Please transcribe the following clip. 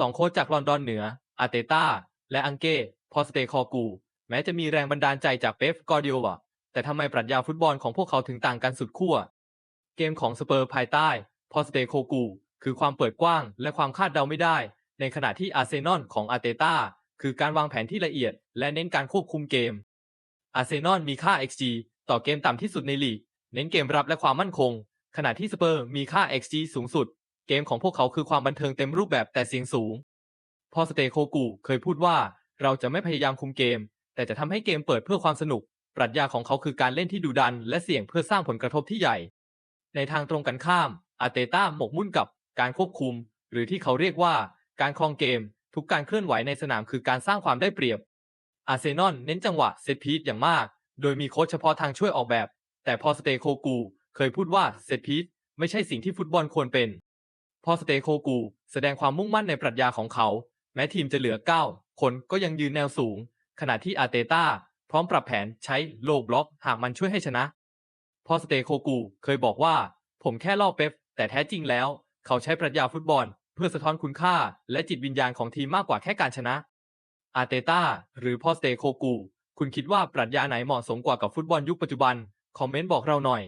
สองโค้ชจากลอนดอนเหนือ อาร์เตต้า และอังเก้ พอสเตคอกู แม้จะมีแรงบันดาลใจจากเป๊ปกอร์ดิโอลแต่ทำไมปรัชญาฟุตบอลของพวกเขาถึงต่างกันสุดขั้ว เกมของสเปอร์ภายใต้ พอสเตโคกู คือความเปิดกว้างและความคาดเดาไม่ได้ ในขณะที่อาร์เซนอลของอาร์เตต้าคือการวางแผนที่ละเอียด และเน้นการควบคุมเกม อาร์เซนอลมีค่า XG ต่อเกมต่ำที่สุดในลีก เน้นเกมรับและความมั่นคง ขณะที่สเปอร์มีค่า XG สูงสุด เกมของพวกเขาคือความบันเทิงเต็มรูปแบบแต่เสียงสูง พอสเตโคกูเคยพูดว่าเราจะไม่พยายามคุมเกม แต่จะทำให้เกมเปิดเพื่อความสนุก ปรัชญาของเขาคือการเล่นที่ดุดัน และเสี่ยงเพื่อสร้างผลกระทบที่ใหญ่ ในทางตรงกันข้าม อาเตต้าหมกมุ่นกับการควบคุม หรือที่เขาเรียกว่าการครองเกม ทุกการเคลื่อนไหวในสนามคือการสร้างความได้เปรียบ อาร์เซนอลเน้นจังหวะเซตพีซอย่างมาก โดยมีโค้ชเฉพาะทางช่วยออกแบบ แต่พอสเตโคกูเคยพูดว่าเซตพีซไม่ใช่สิ่งที่ฟุตบอลควรเป็น พอสเตโคกูแสดงความมุ่งมั่นในปรัชญาของเขา แม้ทีมจะเหลือ 9 คนก็ยังยืนแนวสูง ขณะที่อาเตต้าพร้อมปรับแผนใช้โลบล็อกหากมันช่วยให้ชนะ พอสเตโคกูเคยบอกว่า ผมแค่ล่อเป๊ปแต่แท้จริงแล้ว เขาใช้ปรัชญาฟุตบอล เพื่อสะท้อนคุณค่าและจิตวิญญาณของทีมมากกว่าแค่การชนะ อาเตต้าหรือพอสเตโคกู คุณคิดว่าปรัชญาไหนเหมาะสมกว่ากับฟุตบอลยุคปัจจุบัน คอมเมนต์บอกเราหน่อย